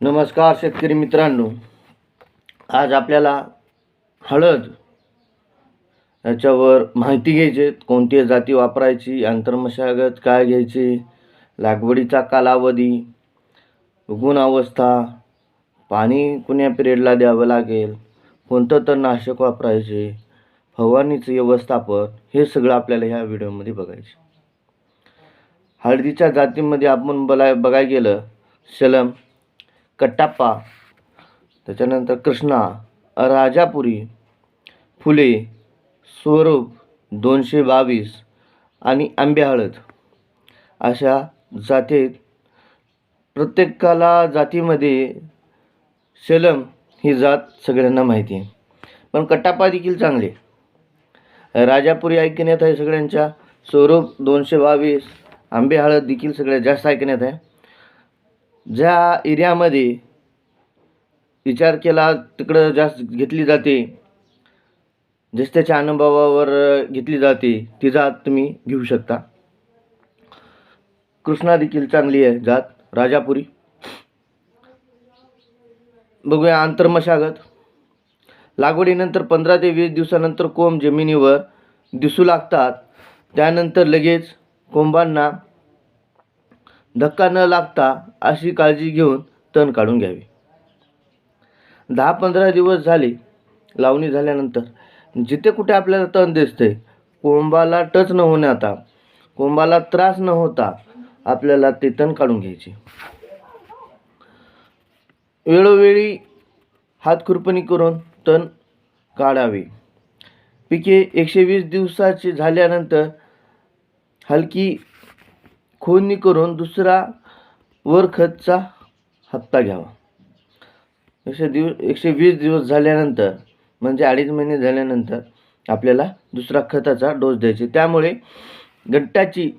नमस्कार शेतकरी मित्रांनो. आज आपल्याला हळद याच्यावर माहिती घ्यायची कोणती जाती वापरायची आंतरमशागत काय घ्यायची लागवडीचा कालावधी उगवण अवस्था पाणी कुण्या पिरियडला द्यावं लागेल कोणतं तणनाशक वापरायचे फवारणीचं व्यवस्थापन हे सगळं आपल्याला ह्या व्हिडिओमध्ये बघायचे. हळदीच्या जातीमध्ये आपण बला बघायला गेलं शलम कट्टाप्पा त्याच्यानंतर कृष्णा राजापुरी फुले स्वरूप दोनशे बावीस आणि आंबे हळद अशा जातीत प्रत्येकाला जातीमध्ये शलम ही जात सगळ्यांना माहिती. आहे पण कट्टाप्पा देखील चांगले. राजापुरी ऐकण्यात आहे सगळ्यांच्या स्वरूप दोनशे बावीस आंबे हळद देखील सगळ्यात जास्त ऐकण्यात आहे. ज्या एरियामध्ये विचार केला तिकडं जास्त घेतली जाते ज्येष्ठाच्या त्याच्या अनुभवावर घेतली जाते ती जात तुम्ही घेऊ शकता. कृष्णा देखील चांगली आहे जात राजापुरी. बघूया आंतरमशागत. लागवडीनंतर पंधरा ते वीस दिवसानंतर कोंब जमिनीवर दिसू लागतात. त्यानंतर लगेच कोंबांना धक्का न लागता अशी काळजी घेऊन तण काढून घ्यावी. दहा पंधरा दिवस झाले लावणी झाल्यानंतर. जिथे कुठे आपल्याला तण दिसते कोंबाला टच न होण्याता कोंबाला त्रास न होता आपल्याला ते तण काढून घ्यायचे. वेळोवेळी हातखुरपणी करून तण काढावे. पिके एकशे वीस दिवसाची झाल्यानंतर हलकी खोदणी करून दुसरा वर खतचा हप्ता घ्यावा. एकशे दिव एकशे वीस दिवस झाल्यानंतर म्हणजे अडीच महिने झाल्यानंतर आपल्याला दुसरा खताचा डोस द्यायचे. त्यामुळे गट्टाची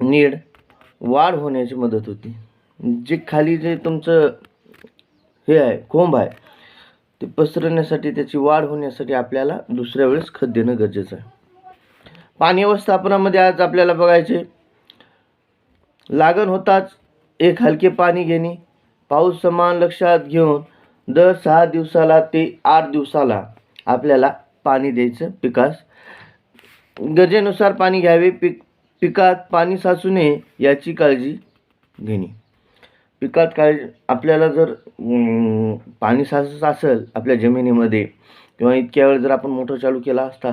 नीड वाढ होण्याची मदत होती. जे खाली जे तुमचं हे आहे कोंब आहे ते पसरण्यासाठी त्याची वाढ होण्यासाठी आपल्याला दुसऱ्या वेळेस खत देणं गरजेचं आहे. पाणी व्यवस्थापनामध्ये आज आपल्याला बघायचे लागण होताच. एक हलके पाणी घेणे. पाऊस समान लक्षात घेऊन दर सहा दिवसाला ते आठ दिवसाला आपल्याला पाणी द्यायचं पिकास. गरजेनुसार पाणी घ्यावे. पिक पिकात पाणी साचू नये याची काळजी घेणे. पिकात काळजी आपल्याला जर पाणी साचत असेल आपल्या जमिनीमध्ये किंवा इतक्या वेळ जर आपण मोटर चालू केला असता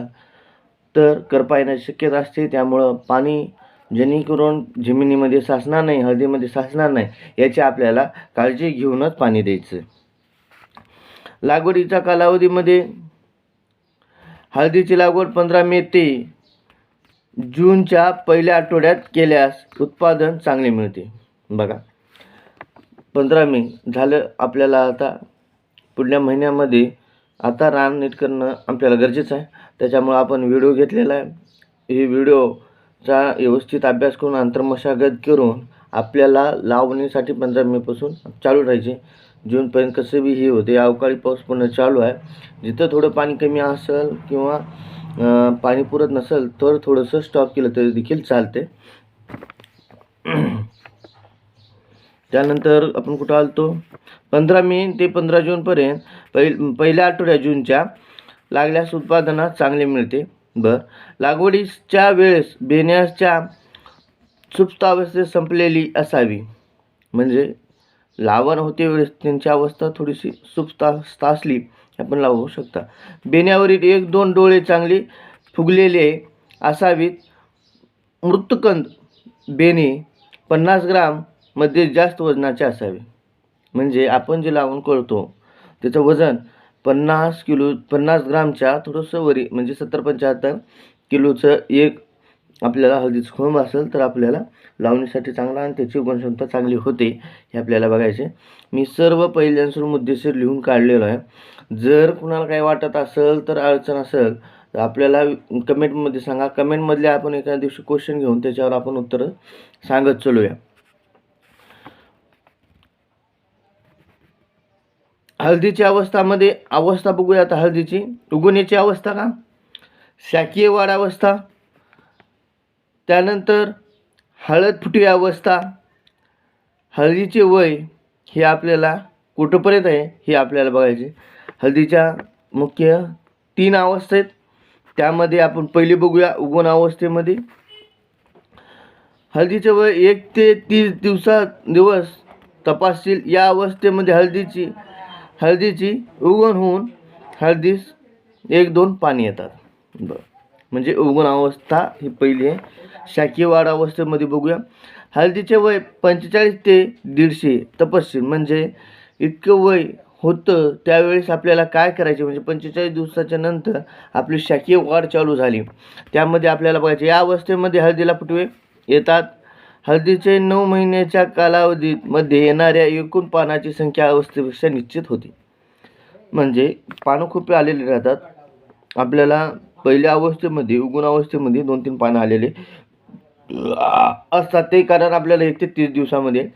तर करपा येण्याची शक्यता असते. त्यामुळं पाणी जेणेकरून जमिनीमध्ये साचणार नाही हळदीमध्ये साचणार नाही याची आपल्याला काळजी घेऊनच पाणी द्यायचं. लागवडीच्या कालावधीमध्ये हळदीची लागवड पंधरा मे ते जूनच्या पहिल्या आठवड्यात केल्यास उत्पादन चांगले मिळते. बघा पंधरा मे झालं आपल्याला आता पुढल्या महिन्यामध्ये आता रान नीट करणं आपल्याला गरजेचं आहे. त्याच्यामुळं आपण व्हिडिओ घेतलेला आहे. हे चा व्यवस्थित अभ्यास करून अंतर्मशागत करून आपल्याला लावणीसाठी पंधरा मेपासून चालू राहायचे. जूनपर्यंत कसं बी हे होते अवकाळी पाऊस पण चालू आहे. जिथं थोडं पाणी कमी असेल किंवा पाणी पुरत नसेल तर थोडंसं स्टॉप केलं तरी देखील चालते. त्यानंतर आपण कुठं आलतो? पंधरा मे ते पंधरा जूनपर्यंत पहिल पहिल्या आठवड्या जूनच्या लागल्यास उत्पादनात चांगले मिळते. बर लागवडीच्या वेळेस बेण्याच्या सुप्तावस्थेत संपलेली असावी. म्हणजे लावण होते वेळेस त्यांची अवस्था थोडीशी सुप्तावस्था असली आपण लावू शकता. बेण्यावरील एक दोन डोळे चांगले फुगलेले असावीत. मृतकंद बेणे पन्नास ग्राममध्ये जास्त वजनाचे असावे. म्हणजे आपण जे लावून करतो त्याचं वजन पन्नास किलो पन्नास ग्रामच्या थोडंसं वरी म्हणजे सत्तर पंच्याहत्तर किलोचं एक आपल्याला हळदीचं खोंब असेल तर आपल्याला लावणीसाठी चांगला आणि त्याची गुणक्षमता चांगली होते हे आपल्याला बघायचे. मी सर्व पहिल्यांसर मुद्देशीर लिहून काढलेलो आहे. जर कुणाला काही वाटत असेल तर अडचण असेल तर आपल्याला कमेंटमध्ये सांगा. कमेंटमधले आपण एका दिवशी क्वेश्चन घेऊन त्याच्यावर आपण उत्तरं सांगत चलूया. हळदीच्या अवस्थामध्ये अवस्था बघूया आता हळदीची. उगवण्याची अवस्था का? शाकीय वाढ अवस्था. त्यानंतर हळद फुटी अवस्था. हळदीचे वय हे आपल्याला कुठंपर्यंत आहे? हे आपल्याला बघायचे. हळदीच्या मुख्य तीन अवस्था आहेत. त्यामध्ये आपण पहिली बघूया उगवण अवस्थेमध्ये. हळदीचे वय एक ते तीस दिवसात दिवस तपासशील. या अवस्थेमध्ये हळदीची हळदीची उगवण होऊन हळदीस एक दोन पाणी येतात. बरं. म्हणजे उगवण अवस्था ही पहिली आहे. शाकीय वाढ अवस्थेमध्ये बघूया. हळदीचे वय पंचेचाळीस ते दीडशे तपस्वी म्हणजे इतकं वय होतं त्यावेळेस आपल्याला काय करायचे? म्हणजे पंचेचाळीस दिवसाच्या नंतर आपली शाकीय वाढ चालू झाली. त्यामध्ये आपल्याला बघायचे या अवस्थेमध्ये हळदीला फुटवे येतात. हळदीचे नऊ महिन्याच्या कालावधीत मध्ये येणाऱ्या एकूण पानाची संख्या अवस्थेपेक्षा निश्चित होती. म्हणजे पानं खूप आलेले राहतात. आपल्याला पहिल्या अवस्थेमध्ये उगुण अवस्थेमध्ये दोन तीन पानं आलेले. असतात ते कारण आपल्याला एक ते तीस दिवसामध्ये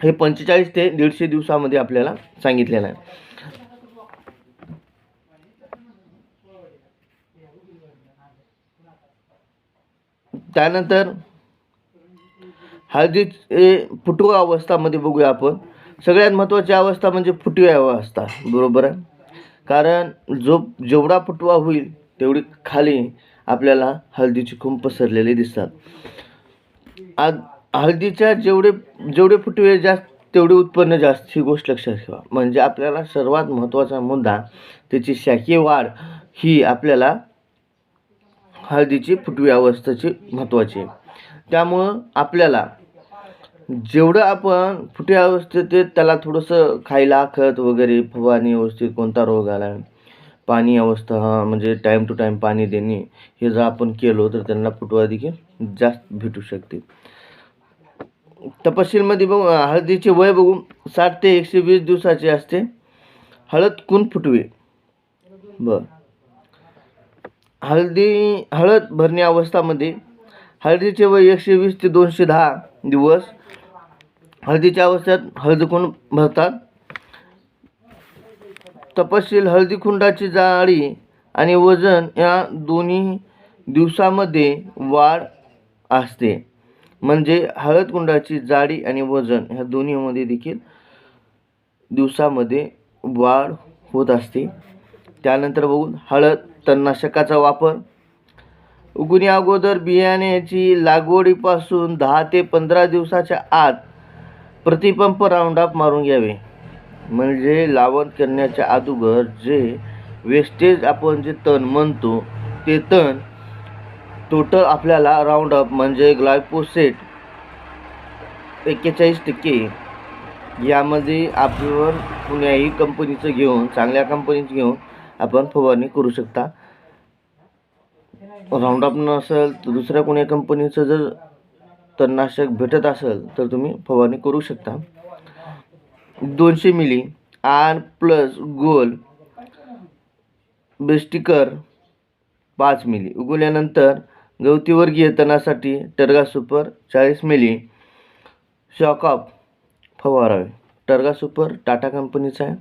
हे पंचेचाळीस ते दीडशे दिवसामध्ये आपल्याला सांगितलेलं आहे. त्यानंतर हळदीचे फुटवा अवस्थामध्ये बघूया आपण. सगळ्यात महत्त्वाची अवस्था म्हणजे फुटवी अवस्था बरोबर आहे? कारण जो जेवढा फुटवा होईल तेवढी खाली आपल्याला हळदीची खूप पसरलेले दिसतात. आज हळदीच्या जेवढे जेवढे फुटवे जास्त तेवढे उत्पन्न जास्त ही गोष्ट लक्षात ठेवा. म्हणजे आपल्याला सर्वात महत्त्वाचा मुद्दा त्याची शाकीय वाढ ही आपल्याला हळदीची फुटवी अवस्थेची महत्त्वाची आहे. त्यामुळं आपल्याला जेवढं आपण फुटे अवस्थेत त्याला थोडंसं खायला खत वगैरे फवारणी व्यवस्थित कोणता रोग आला पाणी अवस्था म्हणजे टाईम टू टाईम पाणी देणे हे जर आपण केलो तर त्यांना फुटवा देखील जास्त भेटू शकते. तपशीलमध्ये बघू हळदीचे वय बघू साठ ते एकशे वीस दिवसाचे असते. हळद कुण फुटवे? बर. हळदी हळद भरणी अवस्थामध्ये हळदीचे वय एकशे वीस ते दोनशे दहा दिवस हळदीच्या अवस्थेत हळद भरतात? तपशील हळदीकुंडाची जाळी जाडी आणि वजन या दोन्ही दिवसामध्ये वाढ असते. म्हणजे हळदकुंडाची जाडी आणि वजन ह्या दोन्हीमध्ये देखील दिवसामध्ये वाढ होत असते. त्यानंतर बघून हळद तणनाशकाचा वापर. उगवणी अगोदर बियाण्याची लागवडीपासून दहा ते पंधरा दिवसाच्या आत प्रतिपंप राऊंडअप मारून घ्यावे. म्हणजे लावण करण्याच्या अगोदर जे वेस्टेज आपण जे तण म्हणतो ते तण टोटल आपल्याला राऊंडअप म्हणजे ग्लायपोसेट एक्केचाळीस टक्के. यामध्ये आपण कुण्याही कंपनीचं घेऊन चांगल्या कंपनीचं घेऊन आपण फवारणी करू शकता. राऊंडअप नसेल तर दुसऱ्या कोण्या कंपनीचं जर तणनाशक भेटत असेल तर तुम्ही फवारणी करू शकता. दोनशे मिली आर प्लस गोल बेस्टिकर पाच मिली. उगवल्यानंतर गवतीवर्गीय तणासाठी टर्गा सुपर चाळीस मिली. शॉकअप फवारावे. टर्गा सुपर टाटा कंपनीचा आहे.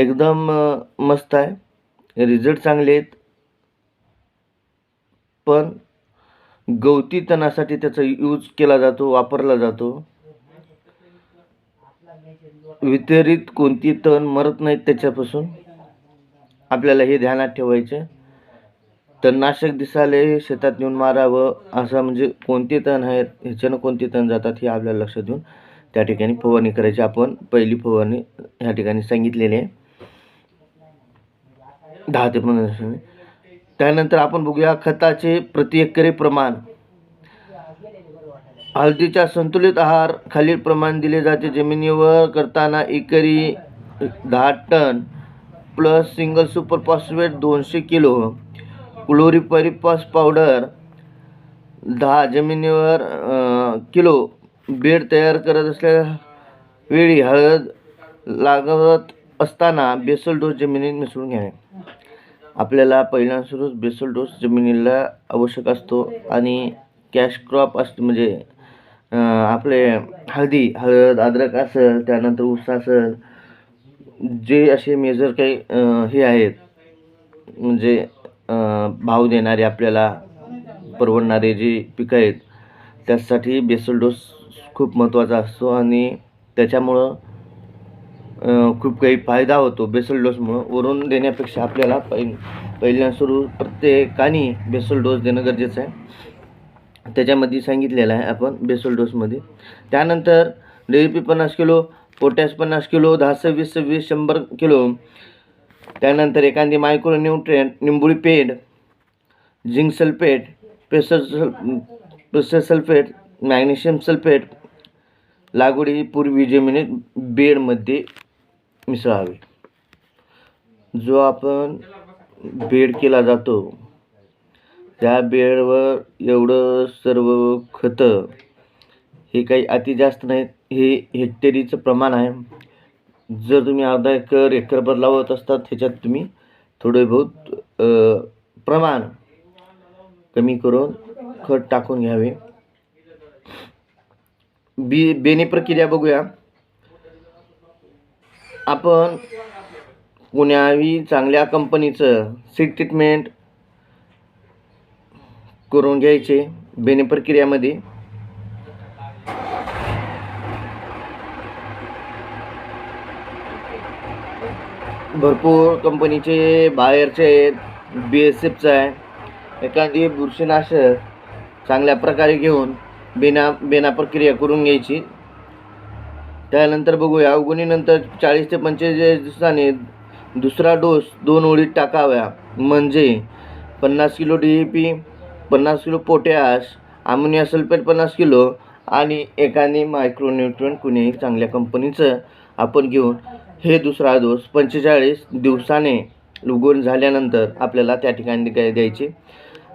एकदम मस्त आहे. रिझल्ट चांगले आहेत. पण गवती तणासाठी त्याचा यूज केला जातो वापरला जातो. वितरित कोणती तण मरत नाहीत त्याच्यापासून आपल्याला हे ध्यानात ठेवायचे तणनाशक दिसाले शेतात नेऊन मारावं असं म्हणजे कोणते तण आहेत ह्याच्यानं कोणते तण जातात हे आपल्याला लक्ष देऊन त्या ठिकाणी फवारणी करायची. आपण पहिली फवारणी ह्या ठिकाणी सांगितलेली आहे. दहा ते पंधरा दिवसांनी. त्यानंतर आपण बघूया खताचे प्रति एकरी प्रमाण. हळदीच्या संतुलित आहार खालील प्रमाण दिले जाते. जमिनीवर करताना एकरी दहा ton plus single super phosphate दोनशे किलो क्लोरिपरिपास पावडर दहा जमिनीवर किलो बेड तयार करत असलेल्या वेळी हळद लागत असताना बेसल डोस जमिनीत मिसळून घ्यावे. आपल्याला पहिल्या बेसल डोस जमिनीला आवश्यक असतो आणि कॅश क्रॉप असतो म्हणजे आपले हळदी हळद अद्रक असेल त्यानंतर ऊस असेल जे असे मेजर काही हे आहेत म्हणजे भाव देणारे आपल्याला परवडणारे जे पिकं आहेत त्यासाठी बेसल डोस खूप महत्त्वाचा असतो आणि त्याच्यामुळं खूप काही फायदा होतो बेसल डोसमुळं वरून देण्यापेक्षा आपल्याला पहिल पहिल्या सुरू प्रत्येकाने बेसल डोस देणं गरजेचं आहे. त्याच्यामध्ये सांगितलेलं आहे आपण बेसल डोसमध्ये त्यानंतर डी ए पी पन्नास किलो पोटॅश पन्नास किलो दहा सव्वीस सव्वीस शंभर किलो. त्यानंतर एखादी मायक्रो न्यूट्रेंट निंबुळी पेड झिंक सल्फेट पेसर सल प्रेशर सल्फेट मॅग्नेशियम सल्फेट लागवडी पूर्वी जमिनीत बेडमध्ये मिसळावे जो आपण बेड केला जातो त्या बेडवर एवढं सर्व खतं हे काही अति जास्त नाहीत हे हेक्टरीचं प्रमाण आहे. जर तुम्ही अर्धा एकर एकरभर लावत असतात ह्याच्यात तुम्ही थोडे बहुत प्रमाण कमी करून खत टाकून घ्यावे. बी बेने प्रक्रिया बघूया. आपण कोण्याही चांगल्या कंपनीचं सीट ट्रीटमेंट करून घ्यायचे बेने प्रक्रियामध्ये भरपूर कंपनीचे बाहेरचे आहेत बी एस एफचं आहे. एखादी बुरशीनाशक चांगल्या प्रकारे घेऊन बेना बेना प्रक्रिया करून घ्यायची. त्यानंतर बघूया उगवणीनंतर चाळीस ते पंचेचाळीस दिवसाने दुसरा डोस दोन ओळीत टाकाव्या. म्हणजे पन्नास किलो डी ए पी पन्नास किलो पोटॅश अमोनिया सल्फेट पन्नास किलो आणि एकाने मायक्रोन्युट्रन कुणीही चांगल्या कंपनीचं आपण घेऊन हे दुसरा डोस पंचेचाळीस दिवसाने उगवून झाल्यानंतर आपल्याला त्या ठिकाणी काय द्यायचे.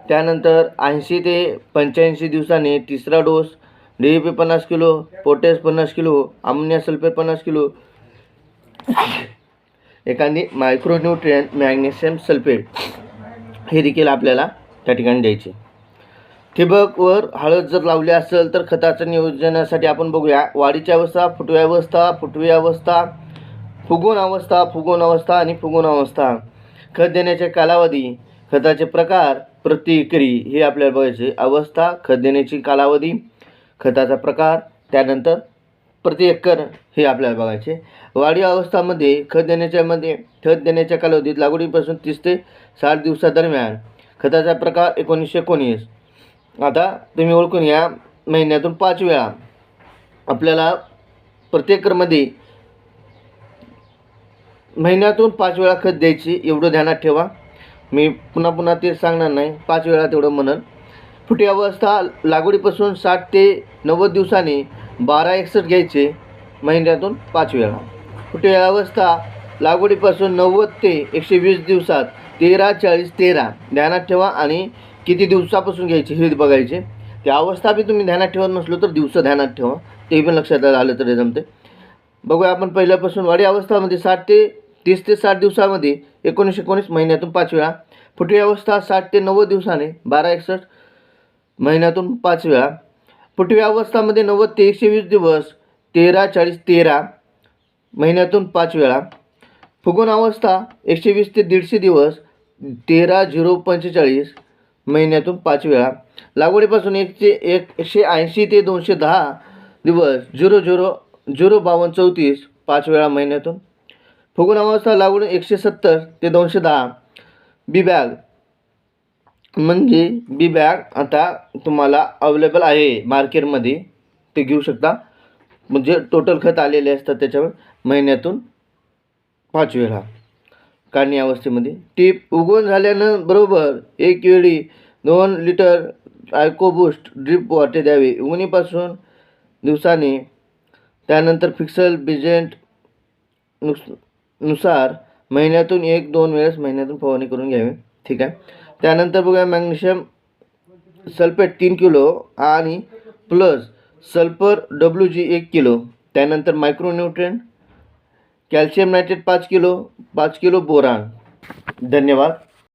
त्यानंतर ऐंशी ते पंच्याऐंशी दिवसाने तिसरा डोस डी ए पी पन्नास किलो पोटॅश पन्नास किलो अमोनिया सल्फेट पन्नास किलो. एखादी मायक्रोन्यूट्रियन मॅग्नेशियम सल्फेट हे देखील आपल्याला त्या ठिकाणी द्यायचे. ठिबकवर हळद जर लावली असेल तर खताचं नियोजनासाठी आपण बघूया. वाढीची अवस्था फुटवी अवस्था फुटवी अवस्था फुगवून अवस्था फुगवून अवस्था आणि फुगवून अवस्था. खत देण्याचे कालावधी खताचे प्रकार प्रतिक्री हे आपल्याला बघायचे. अवस्था खत देण्याची कालावधी खताचा प्रकार त्यानंतर प्रति एकर हे आपल्याला बघायचे. वाढी अवस्थामध्ये खत देण्याच्यामध्ये खत देण्याच्या कालावधीत लागवडीपासून तीस ते साठ दिवसादरम्यान खताचा प्रकार एकोणीसशे एकोणीस. आता तुम्ही ओळखून या महिन्यातून पाच वेळा आपल्याला प्रत्येकरमध्ये महिन्यातून पाच वेळा खत द्यायची एवढं ध्यानात ठेवा. मी पुन्हा पुन्हा ते सांगणार नाही पाच वेळा तेवढं म्हणन. फुटी अवस्था लागवडीपासून साठ ते नव्वद दिवसांनी बारा एकसष्ट घ्यायचे महिन्यातून पाच वेळा. फुटी अवस्था लागवडीपासून नव्वद ते एकशे वीस दिवसात तेरा चाळीस तेरा. ध्यानात ठेवा आणि किती दिवसापासून घ्यायचे हे बघायचे. ते अवस्था बी तुम्ही ध्यानात ठेवत नसलो तर दिवस ध्यानात ठेवा. ते पण लक्षात आलं तरी जमते बघूया आपण पहिल्यापासून वाढी अवस्थामध्ये साठ ते तीस ते साठ दिवसामध्ये एकोणीसशे एकोणीस महिन्यातून पाच वेळा. फुटवी अवस्था साठ ते नव्वद दिवसाने बारा एकसष्ट महिन्यातून पाच वेळा. फुटवी अवस्थामध्ये नव्वद ते एकशे वीस दिवस तेरा चाळीस तेरा. महिन्यातून पाच वेळा. फुगून अवस्था एकशे वीस ते दीडशे दिवस तेरा झिरो पंचेचाळीस. महिन्यातून पाच वेळा. लागवडीपासून एकशे एकशे ऐंशी ते दोनशे दहा दिवस झिरो झिरो झिरो बावन्न चौतीस. पाच वेळा महिन्यातून. फुगून अवस्था लागवड एकशे सत्तर ते दोनशे दहा. B bag. म्हणजे बी बॅग आता तुम्हाला अवेलेबल आहे मार्केटमध्ये ते घेऊ शकता. म्हणजे टोटल खत आलेले असतात त्याच्यावर महिन्यातून पाच वेळा. काढणी अवस्थेमध्ये. टीप उगवून झाल्यानं बरोबर एक वेळी दोन लिटर आयकोबूस्ट ड्रीप वाटे द्यावे. उगणीपासून दिवसाने. त्यानंतर फिक्सल बिजेंट नुसनुसार महिन्यातून एक दोन वेळेस महिन्यातून फवारणी करून घ्यावी. ठीक आहे? त्यानंतर बघूया मॅग्नेशियम सल्फेट तीन किलो आणि प्लस सल्फर डब्ल्यू जी एक किलो. त्यानंतर मायक्रोन्यूट्रियन कॅल्शियम नायट्रेट पाच किलो पाच किलो बोरान. धन्यवाद.